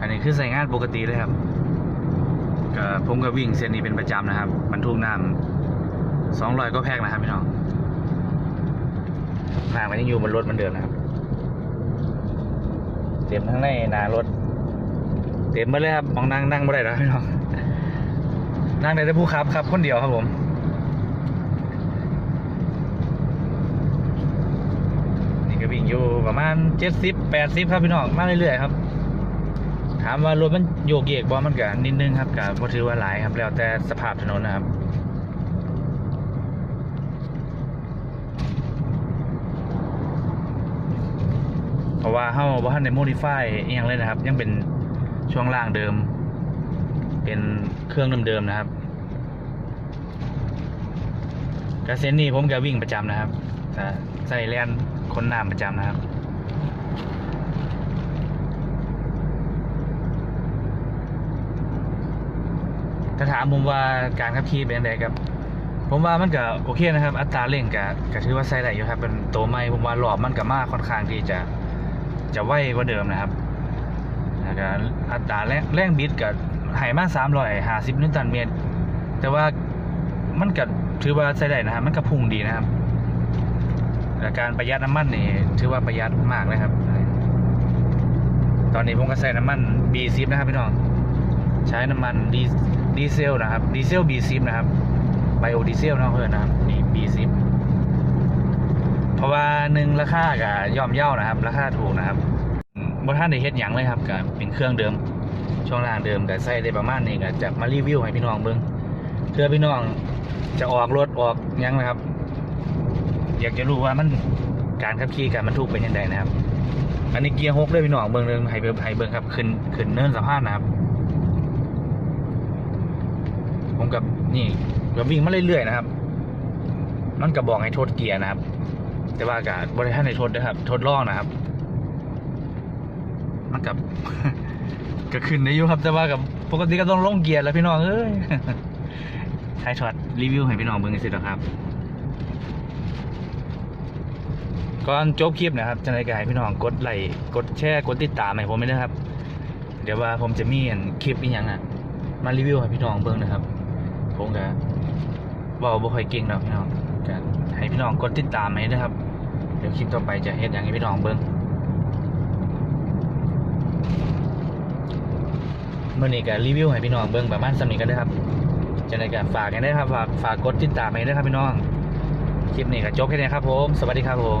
อันนี้คือใส่งานปกติเลยครับก็ผมก็วิ่งเส้นนี้เป็นประจำนะครับบรรทุกน้ำสองร้อยก็แพกนะครับพี่น้องน้ำมันยังอยู่บนรถมันเดิมนะครับ เต็มทั้งในหนารถ เต็มไปเลยครับมองนั่งนั่งไม่ได้แล้วพี่น้องนั่งได้แต่ผู้ขับครับคนเดียวครับผมนี่ก็วิ่งอยู่ประมาณเจ็ดสิบแปดสิบครับพี่น้องมาเรื่อยๆครับ ถามว่ารถมันโยกเยกบอมันก็นิดนึงครับกับพอถือว่าหลายครับ แล้วแต่สภาพถนนนะครับเพราะว่าเฮาบ่ทันได้โมดิฟายอีหยังเลยนะครับ ยังเป็นช่วงล่างเดิม เป็นเครื่องเดิมๆนะครับกระเซ็นนี่ผมก็วิ่งประจำนะครับใส่แลนคนน้ำประจำนะครับ ถ้าถามผมว่าการขับขี่เป็นยังไงครับ ผมว่ามันก็โอเคนะครับ อัตราเร่งก็ก็ถือว่าใส่ได้อยู่ครับ เป็นตัวใหม่ผมว่าหลอบมันก็มากค่อนข้างที่จะจะไวกว่าเดิมนะครับแล้วก็อัตราแรงแรงบิดกับไหมาสามร้อยห้าสิบนิวตันเมตร แต่ว่ามันก็ถือว่าใช้ได้นะครับ มันก็พุ่งดีนะครับและการประหยัดน้ำมันนี่ถือว่าประหยัดมากเลยครับ ตอนนี้ผมก็ใช้น้ำมัน B10 นะครับพี่น้อง ใช้น้ำมันดีดีเซลนะครับ ดีเซล B10 นะครับ ไบโอดีเซลนะเพื่อนนะครับนี่ B10 เพราะว่าหนึ่งราคากับย่อมเย่านะครับ ราคาถูกนะครับบท่านได้เฮ็ดหยังเลยครับกับเป็นเครื่องเดิม ช่วงล่างเดิมกับใส่ได้ประมาณนี้ก็จะมารีวิวให้พี่น้องเบิ่งเพื่อพี่น้องจะออกรถออกยังนะครับ อยากจะรู้ว่ามันการขับขี่การบรรทุกเป็นยังไงนะครับ อันนี้เกียร์หกเลยพี่น้องเบิ่งเรื่องให้เบิ่งให้เบิ่งครับขึ้นขึ้นเนินสะพานนะครับ กับนี่ก็วิ่งมาเรื่อยๆนะครับ มันก็บอกให้ทดเกียร์นะครับ แต่ว่ากับบริษัทในทดนะครับ ทดล่องนะครับ มันกับก็ขึ้นได้อยู่ครับแต่ว่ากับปกติก็ต้องลงเกียร์แล้วพี่น้องเอ้ยไทยช็อตรีวิวให้พี่น้องเบิ่งสิหรอครับก่อนจบคลิปนะครับจะได้กให้พี่น้องกดไลค์กดแชร์กดติดตามให้ผมไม่ด้วยครับ เดี๋ยวว่าผมจะมีอันคลิปอีกอย่างอะมารีวิวให้พี่น้องเบิ่งนะครับ ผมก็เบาบ่ค่อยเก่งนะพี่น้องก็ให้พี่น้องกดติดตามให้นะครับ เดี๋ยวคลิปต่อไปจะเฮ็ดอย่างให้พี่น้องเบิ่งมื่อนี้ก็รีวิวให้พี่น้องเบิ่งประมาณสำนี้ก็ได้ครับจะได้ก็ฝากกันได้ครับฝากฝากกดติดตามให้ด้วยครับพี่น้อง คลิปนี้ก็จบแค่นี้ครับผม สวัสดีครับผม